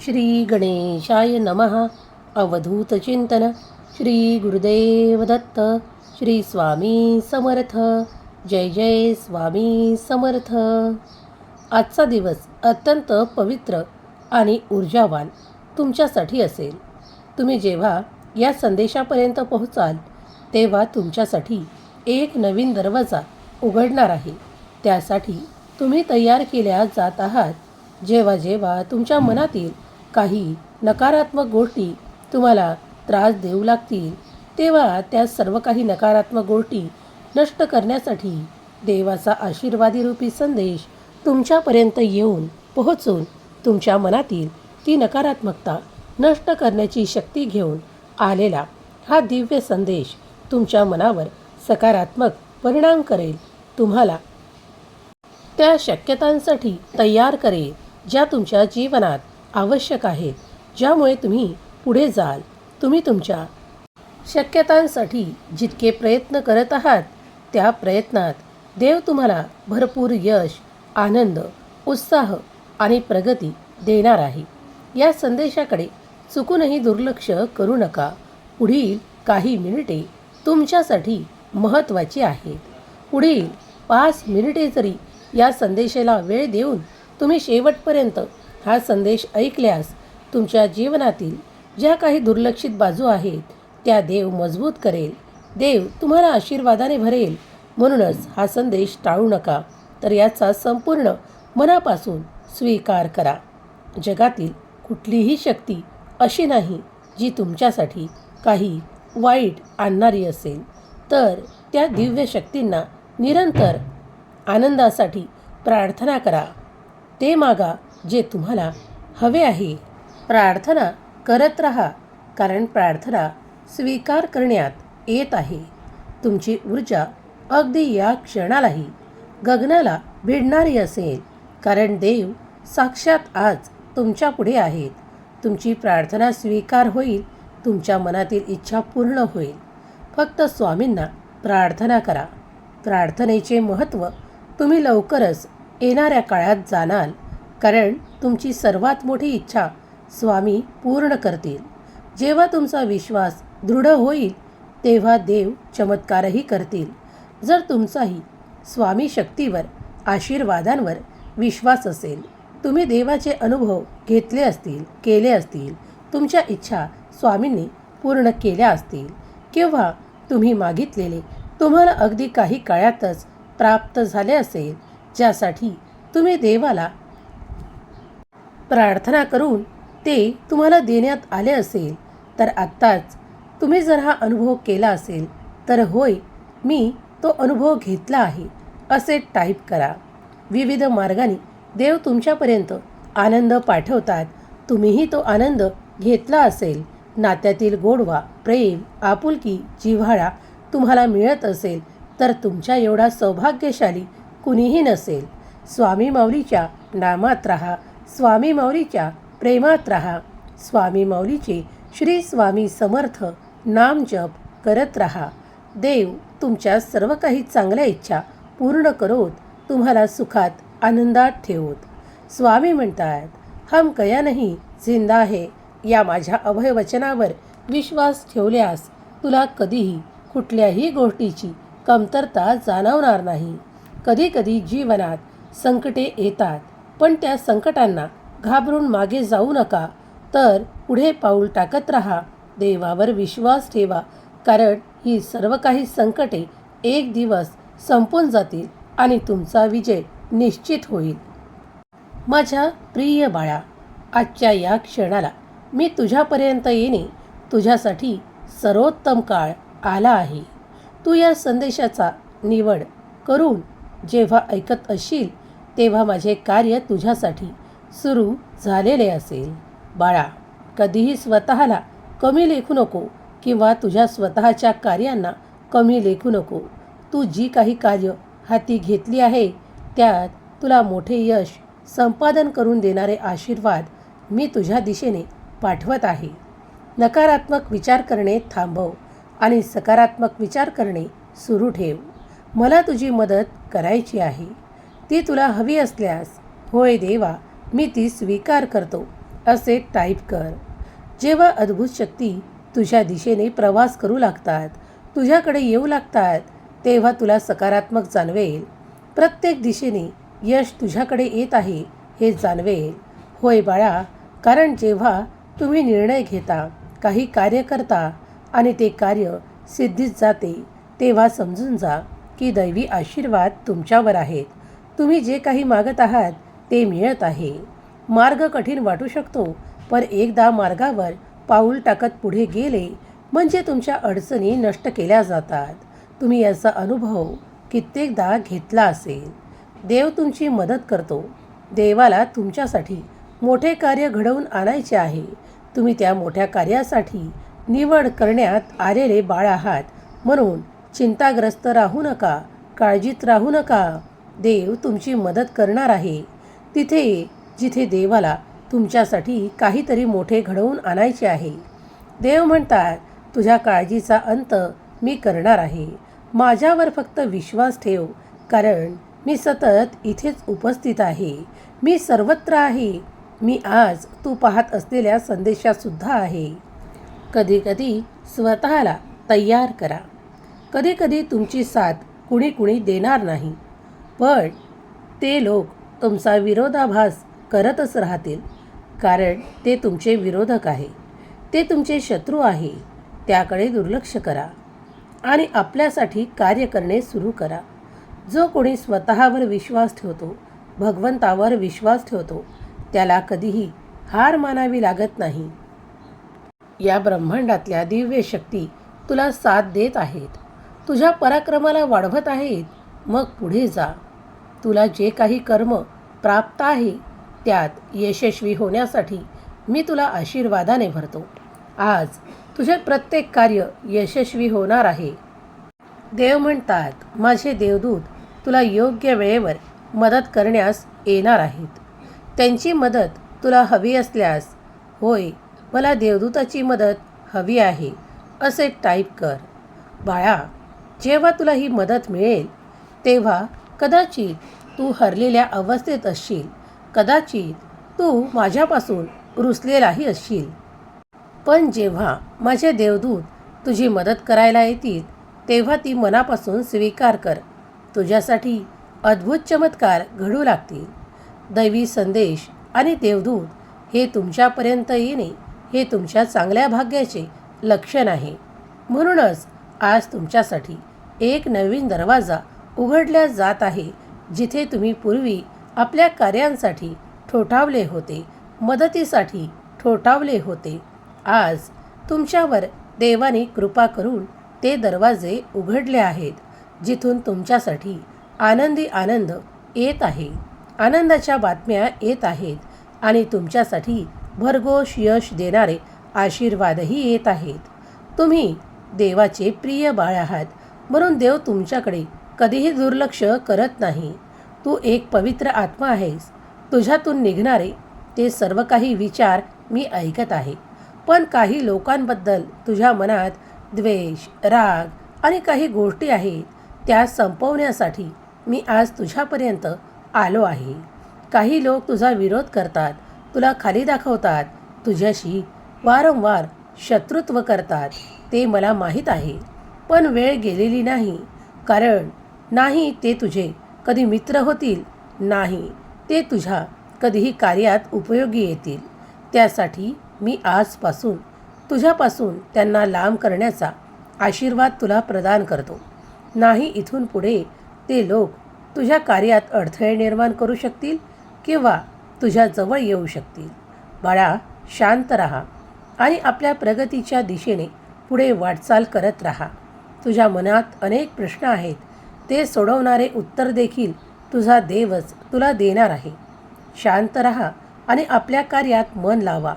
श्री गणेशाय नमः. अवधूतचिंतन श्री गुरुदेव दत्त श्री स्वामी समर्थ. जय जय स्वामी समर्थ. आजचा दिवस अत्यंत पवित्र आणि ऊर्जावान तुमच्यासाठी असेल. तुम्ही जेव्हा या संदेशापर्यंत पोहोचाल तेव्हा तुमच्यासाठी एक नवीन दरवाजा उघडणार आहे. त्यासाठी तुम्ही तयार केल्या जात आहात जेव्हा जेव्हा तुमच्या मनातील काही नकारात्मक गोष्टी तुम्हाला त्रास देऊ लागतील तेव्हा त्या सर्व काही नकारात्मक गोष्टी नष्ट करण्यासाठी देवाचा आशीर्वादी रूपी संदेश तुमच्यापर्यंत येऊन पोहोचून तुमच्या मनातील ती नकारात्मकता नष्ट करण्याची शक्ती घेऊन आलेला हा दिव्य संदेश तुमच्या मनावर सकारात्मक परिणाम करेल. तुम्हाला त्या शक्यतांसाठी तयार करेल. ज्या तुमच्या जीवनात आवश्यक आहेत ज्यामुळे तुम्ही पुढे जाल तुम्ही तुमच्या शक्यतांसाठी जितके प्रयत्न करत आहात त्या प्रयत्नात देव तुम्हाला भरपूर यश आनंद उत्साह आणि प्रगती देणार आहे. या संदेशाकडे चुकूनही दुर्लक्ष करू नका. पुढील काही मिनिटे तुमच्यासाठी महत्त्वाची आहेत. पुढील पाच मिनिटे जरी या संदेशाला वेळ देऊन तुम्ही शेवटपर्यंत हा संदेश ऐकल्यास तुमच्या जीवनातील ज्या काही दुर्लक्षित बाजू आहेत त्या देव मजबूत करेल. देव तुम्हाला आशीर्वादाने भरेल. म्हणूनच हा संदेश टाळू नका तर याचा संपूर्ण मनापासून स्वीकार करा. जगातील कुठलीही शक्ती अशी नाही जी तुमच्यासाठी काही वाईट आणणारी असेल. तर त्या दिव्य शक्तींना निरंतर आनंदासाठी प्रार्थना करा. ते मागा जे तुम्हाला हवे आहे. प्रार्थना करत राहा कारण प्रार्थना स्वीकार करण्यात येत आहे. तुमची ऊर्जा अगदी या क्षणालाही गगनाला भिडणारी असेल कारण देव साक्षात आज तुमच्यापुढे आहेत. तुमची प्रार्थना स्वीकार होईल तुमच्या मनातील इच्छा पूर्ण होईल. फक्त स्वामींना प्रार्थना करा. प्रार्थनेचे महत्त्व तुम्ही लवकरच येणाऱ्या काळात जाणाल कारण तुमची सर्वात मोठी इच्छा स्वामी पूर्ण करतील. जेव्हा तुमचा विश्वास दृढ होईल तेव्हा देव चमत्कारही करतील. जर तुमचाही स्वामी शक्तीवर आशीर्वादांवर विश्वास असेल तुम्ही देवाचे अनुभव घेतले असतील केले असतील तुमच्या इच्छा स्वामींनी पूर्ण केल्या असतील किंवा तुम्ही मागितलेले तुम्हाला अगदी काही काळातच प्राप्त झाले असेल ज्यासाठी तुम्ही देवाला प्रार्थना करून ते तुम्हाला देण्यात आले असेल तर आत्ताच तुम्ही जर हा अनुभव केला असेल तर होय मी तो अनुभव घेतला आहे असे टाईप करा. विविध मार्गाने देव तुमच्यापर्यंत आनंद पाठवतात. तुम्हीही तो आनंद घेतला असेल. नात्यातील गोडवा प्रेम आपुलकी जिव्हाळा तुम्हाला मिळत असेल तर तुमच्या एवढा सौभाग्यशाली कुणीही नसेल. स्वामी मौलीच्या नामात राहा. स्वामी मौलीच्या प्रेमात राहा. स्वामी मौलीचे श्री स्वामी समर्थ नाम जप करत राहा. देव तुमच्या सर्व काही चांगल्या इच्छा पूर्ण करोत तुम्हाला सुखात आनंदात ठेवत. स्वामी म्हणतात हम कया नाही जिंदा आहे या माझ्या अभय वचनावर विश्वास ठेवल्यास तुला कधीही कुठल्याही गोष्टीची कमतरता जाणवणार नाही. कधीकधी जीवनात संकटे येतात पण त्या संकटांना घाबरून मागे जाऊ नका. तर पुढे पाऊल टाकत राहा. देवावर विश्वास ठेवा. कारण ही सर्व काही संकटे एक दिवस संपून जातील आणि तुमचा विजय निश्चित होईल. माझ्या प्रिय बाळा आजच्या या क्षणाला मी तुझ्यापर्यंत येणे तुझ्यासाठी सर्वोत्तम काळ आला आहे. तू या संदेशाचा निवड करून जेव्हा ऐकत असशील तेव्हा माझे कार्य तुझ्यासाठी सुरू झालेले असेल. बाळा कधीही स्वतःला कमी लेखू नको किंवा तुझ्या स्वतःच्या कार्यांना कमी लेखू नको. तू जी काही कार्य हाती घेतली आहे त्यात तुला मोठे यश संपादन करून देणारे आशीर्वाद मी तुझ्या दिशेने पाठवत आहे. नकारात्मक विचार करणे थांबव आणि सकारात्मक विचार करणे सुरू ठेव. मला तुझी मदत करायची आहे. ती तुला हवी असल्यास होय देवा मी ती स्वीकार करतो असे टाईप कर. जेव्हा अद्भुत शक्ती तुझ्या दिशेने प्रवास करू लागतात तुझ्याकडे येऊ लागतात तेव्हा तुला सकारात्मक जाणवेल. प्रत्येक दिशेने यश तुझ्याकडे येत आहे हे जाणवेल. होय बाळा कारण जेव्हा तुम्ही निर्णय घेता काही कार्य करता आणि ते कार्य सिद्धीत जाते तेव्हा समजून जा. की दैवी आशीर्वाद तुमच्यावर आहेत तुम्ही जे काही मागत आहात ते मिळत आहे. मार्ग कठीण वाटू शकतो पण एकदा मार्गावर पाऊल टाकत पुढे गेले म्हणजे तुमच्या अडचणी नष्ट केल्या जातात. तुम्ही याचा अनुभव कित्येकदा घेतला असेल. देव तुमची मदत करतो. देवाला तुमच्यासाठी मोठे कार्य घडवून आणायचे आहे. तुम्ही त्या मोठ्या कार्यासाठी निवड करण्यात आलेले बाळ आहात म्हणून चिंताग्रस्त राहू नका काळजीत राहू नका. देव तुमची मदत करणार आहे. तिथे जिथे देवाला तुमच्यासाठी काहीतरी मोठे घडवून आणायचे आहे. देव म्हणतात तुझ्या काळजीचा अंत मी करणार आहे. माझ्यावर फक्त विश्वास ठेव कारण मी सतत इथेच उपस्थित आहे. मी सर्वत्र आहे. मी आज तू पाहत असलेल्या संदेशातसुद्धा आहे. कधीकधी स्वतःला तयार करा. कधीकधी तुमची साथ कुणी कुणी देणार नाही. पण ते लोक तुमचा विरोधाभास करतच राहतील कारण ते तुमचे विरोधक आहे. ते तुमचे शत्रू आहे त्याकडे दुर्लक्ष करा आणि आपल्यासाठी कार्य करणे सुरू करा. जो कोणी स्वतःवर विश्वास ठेवतो भगवंतावर विश्वास ठेवतो त्याला कधीही हार मानावी लागत नाही. या ब्रह्मांडातल्या दिव्य शक्ती तुला साथ देत आहेत. तुझ्या पराक्रमाला वाढवत आहेत मग पुढे जा. तुला जे काही कर्म प्राप्त आहे त्यात यशस्वी होण्यासाठी मी तुला आशीर्वादाने भरतो. आज तुझे प्रत्येक कार्य यशस्वी होणार आहे. देव म्हणतात माझे देवदूत तुला योग्य वेळेवर मदत करण्यास येणार आहेत. त्यांची मदत तुला हवी असल्यास होय मला देवदूताची मदत हवी आहे असे टाईप कर. बाळा जेव्हा तुला ही मदत मिळेल तेव्हा कदाचित तू हरलेल्या अवस्थेत असशील. कदाचित तू माझ्यापासून रुसलेलाही असशील. पण जेव्हा माझे देवदूत तुझी मदत करायला येतील तेव्हा ती मनापासून स्वीकार कर. तुझ्यासाठी अद्भुत चमत्कार घडू लागतील. दैवी संदेश आणि देवदूत हे तुमच्यापर्यंत येणे हे तुमच्या चांगल्या भाग्याचे लक्षण आहे. म्हणूनच आज तुमच्यासाठी एक नवीन दरवाजा उघडल्या जात आहे जिथे तुम्ही पूर्वी आपल्या कार्यांसाठी ठोठावले होते मदतीसाठी ठोठावले होते. आज तुमच्यावर देवाने कृपा करून ते दरवाजे उघडले आहेत जिथून तुमच्यासाठी आनंदी आनंद येत आहे. आनंदाच्या बातम्या येत आहेत आणि तुमच्यासाठी भरघोष यश देणारे आशीर्वादही येत आहेत. तुम्ही देवाचे प्रिय बाळ आहात म्हणून देव तुमच्याकडे कधीही दुर्लक्ष करत नाही. तू एक पवित्र आत्मा आहेस. तुझ्यातून निघणारे ते सर्व काही विचार मी ऐकत आहे. पण काही लोकांबद्दल तुझ्या मनात द्वेष राग आणि काही गोष्टी आहेत त्या संपवण्यासाठी मी आज तुझ्यापर्यंत आलो आहे. काही लोक तुझा विरोध करतात तुला खाली दाखवतात तुझ्याशी वारंवार शत्रुत्व करतात ते मला माहीत आहे. पण वेळ गेलेली नाही. कारण नाही ते तुझे कधी मित्र होतील नाही ते तुझ्या कधीही कार्यात उपयोगी येतील. त्यासाठी मी आजपासून तुझ्यापासून त्यांना लांब करण्याचा आशीर्वाद तुला प्रदान करतो. नाही इथून पुढे ते लोक तुझ्या कार्यात अडथळे निर्माण करू शकतील किंवा तुझ्याजवळ येऊ शकतील. बाळा शांत राहा आणि आपल्या प्रगतीच्या दिशेने पुढे वाटचाल करत राहा. तुझ्या मनात अनेक प्रश्न आहेत. ते सोडवणारे उत्तर देखील तुझा देवच तुला देणार आहे. शांत राहा आणि आपल्या कार्यात मन लावा.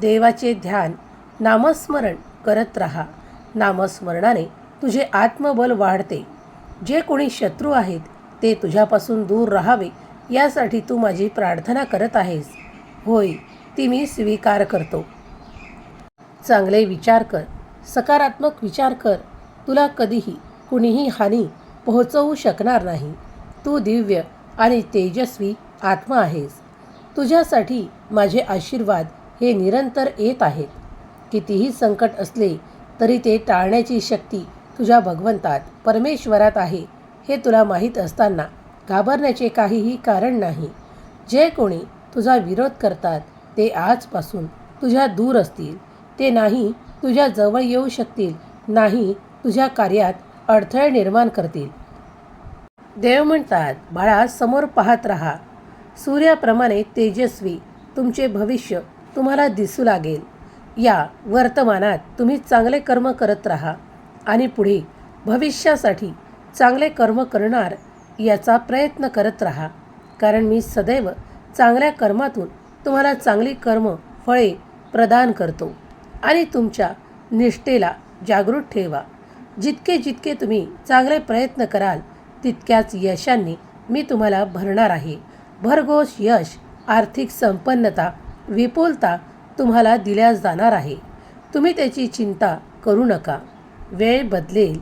देवाचे ध्यान नामस्मरण करत राहा. नामस्मरणाने तुझे आत्मबल वाढते. जे कोणी शत्रू आहेत ते तुझ्यापासून दूर राहावे यासाठी तू माझी प्रार्थना करत आहेस. होय ती मी स्वीकार करतो. चांगले विचार कर सकारात्मक विचार कर तुला कधीही कुणीही हानी पोहोचवू शकणार नाही. तू दिव्य आणि तेजस्वी आत्मा आहेस. तुझ्यासाठी माझे आशीर्वाद हे निरंतर येत आहेत. कितीही संकट असले तरी ते टाळण्याची शक्ती तुझ्या भगवंतात परमेश्वरात आहे हे तुला माहीत असताना घाबरण्याचे काहीही कारण नाही. जे कोणी तुझा विरोध करतात ते आजपासून तुझ्या दूर असतील. ते नाही तुझ्या जवळ येऊ शकतील नाही तुझ्या कार्यात अडथळे निर्माण करतील. देव म्हणतात बाळा समोर पाहत राहा. सूर्याप्रमाणे तेजस्वी तुमचे भविष्य तुम्हाला दिसू लागेल. या वर्तमानात तुम्ही चांगले कर्म करत राहा आणि पुढे भविष्यासाठी चांगले कर्म करणार याचा प्रयत्न करत राहा. कारण मी सदैव चांगल्या कर्मातून तुम्हाला चांगली कर्म फळे प्रदान करतो आणि तुमच्या निष्ठेला जागृत ठेवा. जितके जितके तुम्ही चांगले प्रयत्न कराल तितक्याच यशांनी मी तुम्हाला भरणार आहे. भरघोष यश आर्थिक संपन्नता विपुलता तुम्हाला दिल्या जाणार आहे. तुम्ही त्याची चिंता करू नका. वेळ बदलेल.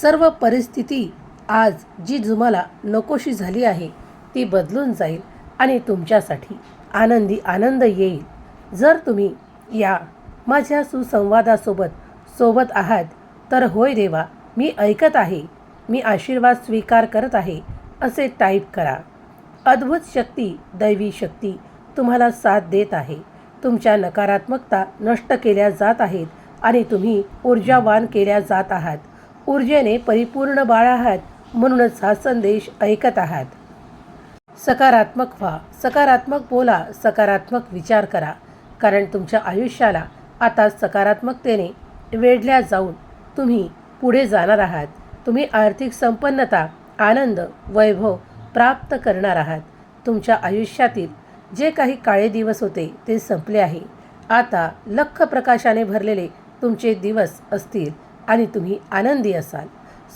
सर्व परिस्थिती आज जी तुम्हाला नकोशी झाली आहे ती बदलून जाईल आणि तुमच्यासाठी आनंदी आनंद येईल. जर तुम्ही या माझ्या सुसंवादासोबत सोबत आहात तर होय देवा मी ऐकत आहे मी आशीर्वाद स्वीकार करत आहे असे टाईप करा. अद्भुत शक्ती दैवी शक्ती तुम्हाला साथ देत आहे. तुमच्या नकारात्मकता नष्ट केल्या जात आहेत आणि तुम्ही ऊर्जावान केल्या जात आहात. ऊर्जेने परिपूर्ण बाळ आहात म्हणूनच हा संदेश ऐकत आहात. सकारात्मक व्हा सकारात्मक बोला सकारात्मक विचार करा. कारण तुमच्या आयुष्याला आता सकारात्मकतेने वेढल्या जाऊन तुम्ही पुढे जाणार आहात. तुम्ही आर्थिक संपन्नता आनंद वैभव प्राप्त करणार आहात. तुमच्या आयुष्यातील जे काही काळे दिवस होते ते संपले आहे. आता लख प्रकाशाने भरलेले तुमचे दिवस असतील आणि तुम्ही आनंदी असाल.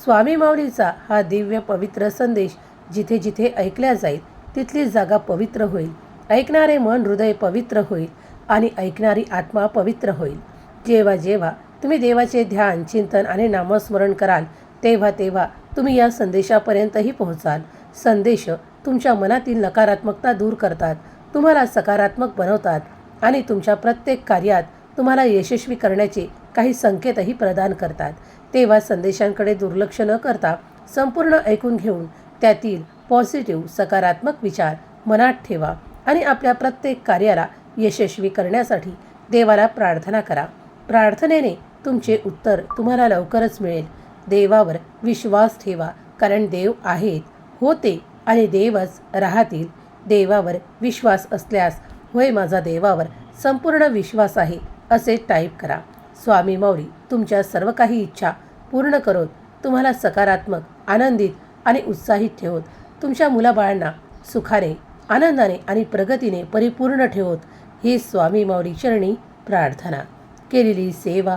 स्वामी माऊलीचा हा दिव्य पवित्र संदेश जिथे जिथे ऐकल्या जाईल तिथली जागा पवित्र होईल. ऐकणारे मन हृदय पवित्र होईल आणि ऐकणारी आत्मा पवित्र होईल. जेव्हा जेव्हा तुम्ही देवाचे ध्यान चिंतन आणि नामस्मरण कराल तेव्हा तेव्हा तुम्ही या संदेशापर्यंतही पोहोचाल. संदेश तुमच्या मनातील नकारात्मकता दूर करतात तुम्हाला सकारात्मक बनवतात आणि तुमच्या प्रत्येक कार्यात तुम्हाला यशस्वी करण्याचे काही संकेतही प्रदान करतात. तेव्हा संदेशांकडे दुर्लक्ष न करता संपूर्ण ऐकून घेऊन त्यातील पॉझिटिव्ह सकारात्मक विचार मनात ठेवा आणि आपल्या प्रत्येक कार्याला यशस्वी करण्यासाठी देवाला प्रार्थना करा. प्रार्थनेने तुमचे उत्तर तुम्हाला लवकरच मिळेल. देवावर विश्वास ठेवा कारण देव आहेत. होते आणि देवच राहतील. देवावर विश्वास असल्यास होय माझा देवावर संपूर्ण विश्वास आहे असे टाईप करा. स्वामी मौरी तुमच्या सर्व काही इच्छा पूर्ण करून तुम्हाला सकारात्मक आनंदित आणि उत्साहित ठेवत तुमच्या मुलाबाळांना सुखाने आनंदाने आणि प्रगतीने परिपूर्ण ठेवत ही स्वामी माऊली चरणी प्रार्थना. केलेली सेवा